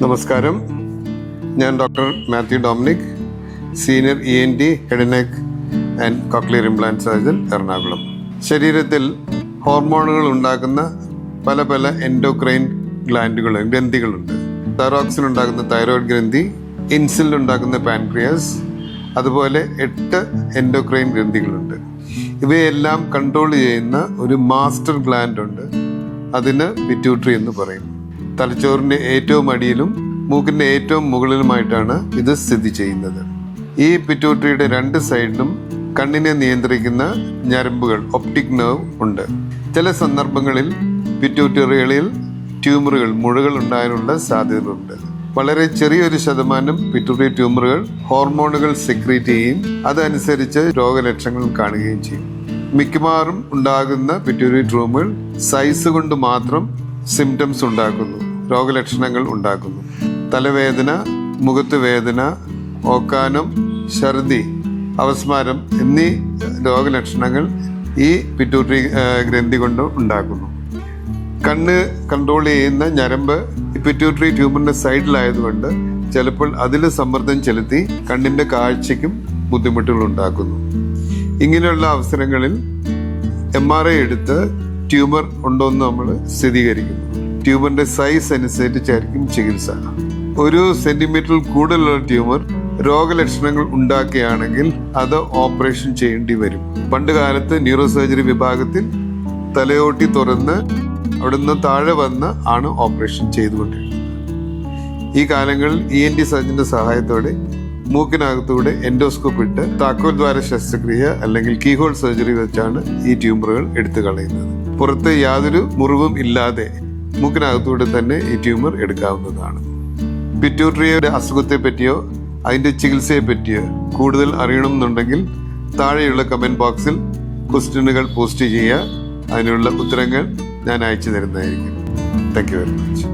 നമസ്കാരം. ഞാൻ doctor Mathew Dominic senior E N T head and neck and cochlear implant surgeon Ernakulam. ശരീരത്തിൽ ഹോർമോണുകൾ ഉണ്ടാക്കുന്ന പല പല എൻഡോക്രൈൻ ഗ്ലാൻഡുകൾ ഗ്രന്ഥികളുണ്ട്. തൈറോക്സിൻ ഉണ്ടാക്കുന്ന തൈറോയിഡ് ഗ്രന്ഥി ഇൻസുലിൻ ഉണ്ടാക്കുന്ന പാൻക്രിയാസ് അതുപോലെ എട്ട് എൻഡോക്രൈൻ ഗ്രന്ഥികളുണ്ട്. ഇവയെല്ലാം കൺട്രോൾ ചെയ്യുന്ന ഒരു മാസ്റ്റർ ഗ്ലാൻഡ് ഉണ്ട്. അതിന് പിറ്റ്യൂട്ടറി എന്ന് പറയും. തലച്ചോറിന്റെ ഏറ്റവും അടിയിലും മൂക്കിന്റെ ഏറ്റവും മുകളിലുമായിട്ടാണ് ഇത് സ്ഥിതി ചെയ്യുന്നത്. ഈ പിറ്റ്യൂട്ടറിയുടെ രണ്ട് സൈഡിലും കണ്ണിനെ നിയന്ത്രിക്കുന്ന ഞരമ്പുകൾ ഒപ്റ്റിക് നെർവ് ഉണ്ട്. ചില സന്ദർഭങ്ങളിൽ പിറ്റ്യൂട്ടറികളിൽ ട്യൂമറുകൾ മുഴകൾ ഉണ്ടാകാനുള്ള സാധ്യതകളുണ്ട്. വളരെ ചെറിയൊരു ശതമാനം പിറ്റ്യൂട്ടറി ട്യൂമറുകൾ ഹോർമോണുകൾ സെക്രീറ്റ് ചെയ്യുകയും അതനുസരിച്ച് രോഗലക്ഷണങ്ങൾ കാണുകയും ചെയ്യും. മിക്കവാറും ഉണ്ടാകുന്ന പിറ്റ്യൂട്ടറി ട്യൂമറുകൾ സൈസ് കൊണ്ട് മാത്രം സിംറ്റംസ് ഉണ്ടാക്കുന്നു. രോഗലക്ഷണങ്ങൾ ഉണ്ടാക്കുന്നു. തലവേദന മുഖത്ത് വേദന ഓക്കാനം ഛർദി അവസ്മാരം എന്നീ രോഗലക്ഷണങ്ങൾ ഈ പിറ്റൂട്ടറി ഗ്രന്ഥി കൊണ്ട് ഉണ്ടാക്കുന്നു. കണ്ണ് കൺട്രോൾ ചെയ്യുന്ന ഞരമ്പ് പിറ്റ്യൂട്ടറി ട്യൂമറിന്റെ സൈഡിലായതുകൊണ്ട് ചിലപ്പോൾ അതിൽ സമ്മർദ്ദം ചെലുത്തി കണ്ണിന്റെ കാഴ്ചയ്ക്കും ബുദ്ധിമുട്ടുകൾ ഉണ്ടാക്കുന്നു. ഇങ്ങനെയുള്ള അവസരങ്ങളിൽ എം ആർ ഐ എടുത്ത് ട്യൂമർ ഉണ്ടോ എന്ന് നമ്മൾ സ്ഥിരീകരിക്കുന്നു. ട്യൂമറിന്റെ സൈസ് അനുസരിച്ചായിരിക്കും ചികിത്സ. ഒരു സെന്റിമീറ്ററിൽ കൂടുതലുള്ള ട്യൂമർ രോഗലക്ഷണങ്ങൾ ഉണ്ടാക്കുകയാണെങ്കിൽ അത് ഓപ്പറേഷൻ ചെയ്യേണ്ടി വരും. പണ്ട് കാലത്ത് ന്യൂറോ സർജറി വിഭാഗത്തിൽ തലയോട്ടി തുറന്ന് അവിടുന്ന് താഴെ വന്ന് ആണ് ഓപ്പറേഷൻ ചെയ്തുകൊണ്ടിരുന്നത്. ഈ കാലങ്ങളിൽ ഇ എൻ ടി സർജന്റെ സഹായത്തോടെ മൂക്കിനകത്തൂടെ എൻഡോസ്കോപ്പ് ഇട്ട് താക്കോൽ ദ്വാര ശസ്ത്രക്രിയ അല്ലെങ്കിൽ കീഹോൾ സർജറി വെച്ചാണ് ഈ ട്യൂമറുകൾ എടുത്തു കളയുന്നത്. പുറത്ത് യാതൊരു മുറിവും ഇല്ലാതെ മൂക്കിനകത്തൂടെ തന്നെ ഈ ട്യൂമർ എടുക്കാവുന്നതാണ്. പിറ്റ്യൂട്ടറിയുടെ അസുഖത്തെ പറ്റിയോ അതിന്റെ ചികിത്സയെ പറ്റിയോ കൂടുതൽ അറിയണമെന്നുണ്ടെങ്കിൽ താഴെയുള്ള കമന്റ് ബോക്സിൽ ക്വസ്റ്റ്യനുകൾ പോസ്റ്റ് ചെയ്യുക. അതിനുള്ള ഉത്തരങ്ങൾ ഞാൻ അയച്ചു തരുന്നതായിരിക്കും. Thank you very much